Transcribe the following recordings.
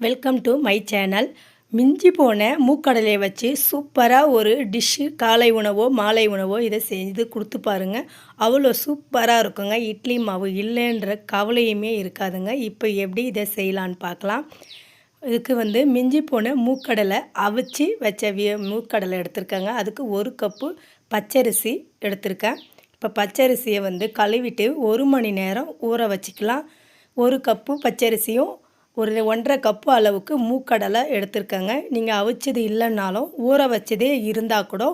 Welcome to my channel மிஞ்சி போன மூக்கடலையை வச்சு சூப்பராக ஒரு டிஷ்ஷு காலை உணவோ மாலை உணவோ இதை செஞ்சு கொடுத்து பாருங்க. அவ்வளோ சூப்பராக இருக்குங்க. இட்லி மாவு இல்லைன்ற கவலையுமே இருக்காதுங்க. இப்போ எப்படி இதை செய்யலான்னு பார்க்கலாம். இதுக்கு வந்து மிஞ்சி போன மூக்கடலை அவிச்சு வச்ச மூக்கடலை எடுத்திருக்கேங்க. அதுக்கு ஒரு கப்பு பச்சரிசி எடுத்திருக்கேன். இப்போ பச்சரிசியை வந்து கழுவிட்டு ஒரு மணி நேரம் ஊற வச்சுக்கலாம். ஒரு கப்பு பச்சரிசியும் ஒரு ஒன்றரை கப்பு அளவுக்கு மூக்கடலை எடுத்திருக்கேங்க. நீங்கள் அவிச்சது இல்லைன்னாலும் ஊற வச்சதே இருந்தால் கூட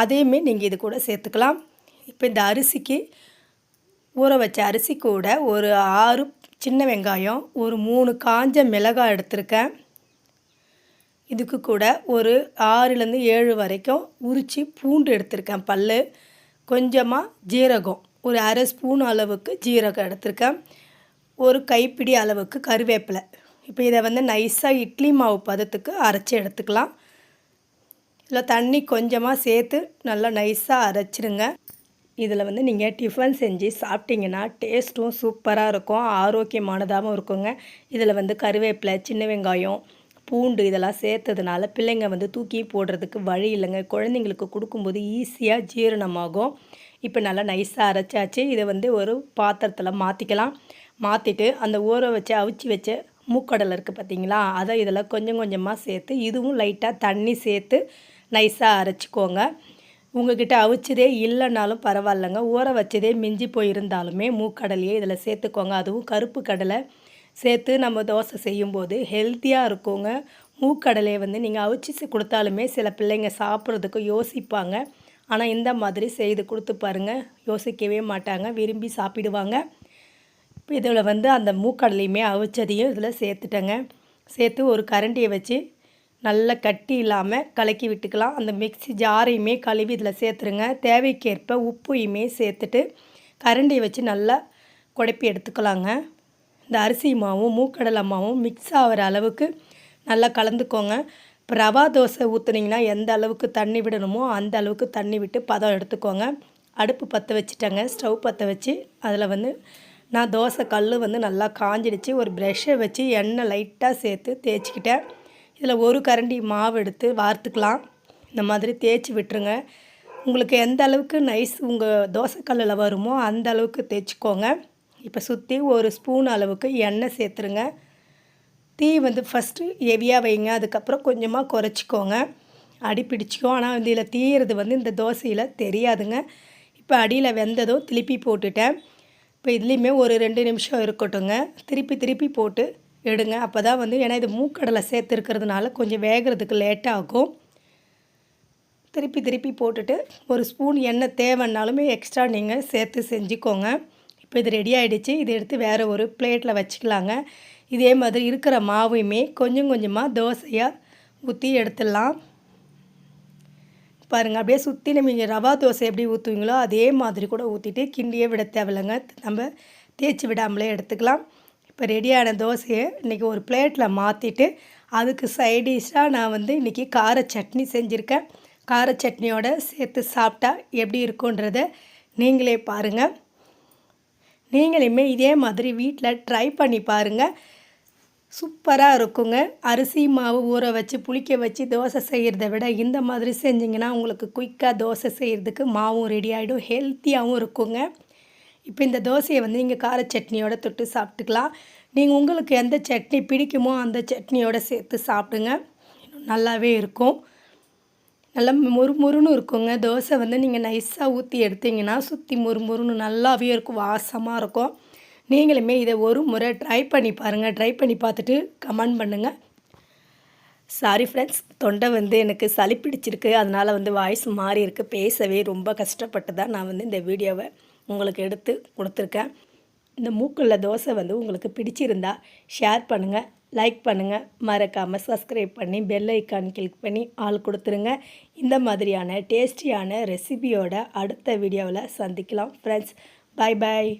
அதையுமே நீங்கள் இது கூட சேர்த்துக்கலாம். இப்போ இந்த அரிசிக்கு ஊற வச்ச அரிசி கூட ஒரு ஆறு சின்ன வெங்காயம் ஒரு மூணு காஞ்ச மிளகாய் எடுத்திருக்கேன். இதுக்கு கூட ஒரு ஆறுலேருந்து ஏழு வரைக்கும் உரித்து பூண்டு எடுத்திருக்கேன் பல் கொஞ்சமாக ஜீரகம் ஒரு அரை ஸ்பூன் அளவுக்கு ஜீரகம் எடுத்திருக்கேன். ஒரு கைப்பிடி அளவுக்கு கருவேப்பிலை. இப்போ இதை வந்து நைஸாக இட்லி மாவு பதத்துக்கு அரைச்சி எடுத்துக்கலாம். இல்லை தண்ணி கொஞ்சமாக சேர்த்து நல்லா நைஸாக அரைச்சிருங்க. இதில் வந்து நீங்கள் டிஃபன் செஞ்சு சாப்பிட்டீங்கன்னா டேஸ்ட்டும் சூப்பராக இருக்கும். ஆரோக்கியமானதாகவும் இருக்குங்க. இதில் வந்து கருவேப்பிலை சின்ன வெங்காயம் பூண்டு இதெல்லாம் சேர்த்ததுனால பிள்ளைங்க வந்து தூக்கி போடுறதுக்கு வழி இல்லைங்க. குழந்தைங்களுக்கு கொடுக்கும்போது ஈஸியாக ஜீரணமாகும். இப்போ நல்லா நைஸாக அரைச்சாச்சு. இதை வந்து ஒரு பாத்திரத்தில் மாற்றிக்கலாம் மாற்றிட்டு அந்த ஊற வச்சு அவிச்சு வச்ச மூக்கடலை இருக்குது பார்த்தீங்களா அதை இதில் கொஞ்சம் கொஞ்சமாக சேர்த்து இதுவும் லைட்டாக தண்ணி சேர்த்து நைஸாக அரைச்சிக்கோங்க. உங்ககிட்ட அவிச்சதே இல்லைனாலும் பரவாயில்லைங்க. ஊற வச்சதே மிஞ்சி போயிருந்தாலுமே மூக்கடலையே இதில் சேர்த்துக்கோங்க. அதுவும் கருப்பு கடலை சேர்த்து நம்ம தோசை செய்யும்போது ஹெல்த்தியாக இருக்குங்க. மூக்கடலையை வந்து நீங்கள் அவிச்சு கொடுத்தாலுமே சில பிள்ளைங்க சாப்பிட்றதுக்கு யோசிப்பாங்க. ஆனால் இந்த மாதிரி செய்து கொடுத்து பாருங்கள் யோசிக்கவே மாட்டாங்க. விரும்பி சாப்பிடுவாங்க. இப்போ இதில் வந்து அந்த மூக்கடலையுமே அவிச்சதையும் இதில் சேர்த்துட்டேங்க. சேர்த்து ஒரு கரண்டியை வச்சு நல்லா கட்டி இல்லாமல் கலக்கி விட்டுக்கலாம். அந்த மிக்சி ஜாரையுமே கழுவி இதில் சேர்த்துருங்க. தேவைக்கேற்ப உப்பையுமே சேர்த்துட்டு கரண்டியை வச்சு நல்லா குழப்பி எடுத்துக்கலாங்க. இந்த அரிசி மாவும் மூக்கடலை மாவும் மிக்ஸ் ஆகிற அளவுக்கு நல்லா கலந்துக்கோங்க. இப்போ ரவா தோசை ஊற்றுனீங்கன்னா எந்த அளவுக்கு தண்ணி விடணுமோ அந்த அளவுக்கு தண்ணி விட்டு பதம் எடுத்துக்கோங்க. அடுப்பு பற்ற வச்சுட்டேங்க. ஸ்டவ் பற்ற வச்சு அதில் வந்து நான் தோசை கல் வந்து நல்லா காஞ்சிடுச்சு. ஒரு ப்ரெஷ்ஷை வச்சு எண்ணெய் லைட்டாக சேர்த்து தேய்ச்சிக்கிட்டேன். இதில் ஒரு கரண்டி மாவு எடுத்து வார்த்துக்கலாம். இந்த மாதிரி தேய்ச்சி விட்டுருங்க. உங்களுக்கு எந்த அளவுக்கு நைஸ் உங்கள் தோசைக்கல்லில் வருமோ அந்த அளவுக்கு தேய்ச்சிக்கோங்க. இப்போ சுற்றி ஒரு ஸ்பூன் அளவுக்கு எண்ணெய் சேர்த்துருங்க. தீ வந்து ஃபஸ்ட்டு ஹெவியாக வைங்க. அதுக்கப்புறம் கொஞ்சமாக குறைச்சிக்கோங்க. அடி பிடிச்சிக்கும். ஆனால் இதில் தீயிறது வந்து இந்த தோசையில் தெரியாதுங்க. இப்போ அடியில் வெந்ததும் திருப்பி போட்டுட்டேன். இப்போ இதுலேயுமே ஒரு ரெண்டு நிமிஷம் இருக்கட்டுங்க திருப்பி திருப்பி போட்டு எடுங்க. அப்போ தான் வந்து ஏன்னா இது மூக்கடலை சேர்த்துருக்கிறதுனால கொஞ்சம் வேகிறதுக்கு லேட்டாகும். திருப்பி திருப்பி போட்டுட்டு ஒரு ஸ்பூன் எண்ணெய் தேவைன்னாலுமே எக்ஸ்ட்ரா நீங்கள் சேர்த்து செஞ்சுக்கோங்க. இப்போ இது ரெடி ஆகிடுச்சு இதை எடுத்து வேறு ஒரு பிளேட்டில் வச்சுக்கலாங்க. இதே மாதிரி இருக்கிற மாவையுமே கொஞ்சம் கொஞ்சமாக தோசையாக ஊற்றி எடுத்துடலாம். பாருங்கள் அப்படியே சுற்றி நம்ம ரவா தோசை எப்படி ஊற்றுவீங்களோ அதே மாதிரி கூட ஊற்றிட்டு கிண்டியே விட தேவையில்லைங்க. நம்ம தேய்ச்சி விடாமலே எடுத்துக்கலாம். இப்போ ரெடியான தோசையை இன்றைக்கி ஒரு பிளேட்டில் மாற்றிட்டு அதுக்கு சைடிஷாக நான் வந்து இன்றைக்கி கார சட்னி செஞ்சுருக்கேன். கார சட்னியோட சேர்த்து சாப்பிட்டா எப்படி இருக்குன்றத நீங்களே பாருங்கள் நீங்களுமே இதே மாதிரி வீட்டில் ட்ரை பண்ணி பாருங்கள் சூப்பராக இருக்குங்க. அரிசி மாவு ஊற வச்சு புளிக்க வச்சு தோசை செய்கிறத விட இந்த மாதிரி செஞ்சிங்கன்னா உங்களுக்கு குயிக்காக தோசை செய்கிறதுக்கு மாவும் ரெடி ஆகிடும் ஹெல்த்தியாகவும் இருக்குங்க. இப்போ இந்த தோசையை வந்து நீங்கள் கார சட்னியோட தொட்டு சாப்பிட்டுக்கலாம். நீங்கள் உங்களுக்கு எந்த சட்னி பிடிக்குமோ அந்த சட்னியோட சேர்த்து சாப்பிடுங்க. நல்லாவே இருக்கும். நல்லா முறுமுறுன்னு இருக்குங்க. தோசை வந்து நீங்கள் நைஸாக ஊற்றி எடுத்தீங்கன்னா சுற்றி முறுமுறுன்னு நல்லாவே இருக்கும். வாசமாக இருக்கும். நீங்களுமே இதை ஒரு முறை ட்ரை பண்ணி பாருங்கள் ட்ரை பண்ணி பார்த்துட்டு கமெண்ட் பண்ணுங்கள் சாரி ஃப்ரெண்ட்ஸ் தொண்டை வந்து எனக்கு சளி பிடிச்சிருக்கு. அதனால் வந்து வாய்ஸ் மாறி இருக்குது பேசவே ரொம்ப கஷ்டப்பட்டு தான் நான் வந்து இந்த வீடியோவை உங்களுக்கு எடுத்து கொடுத்துருக்கேன். இந்த மூக்குள்ள தோசை வந்து உங்களுக்கு பிடிச்சிருந்தா ஷேர் பண்ணுங்கள் லைக் பண்ணுங்கள் மறக்காமல் சப்ஸ்கிரைப் பண்ணி பெல் ஐக்கான் கிளிக் பண்ணி ஆள் கொடுத்துருங்க. இந்த மாதிரியான டேஸ்டியான ரெசிபியோட அடுத்த வீடியோவில் சந்திக்கலாம் ஃப்ரெண்ட்ஸ் பாய் பாய்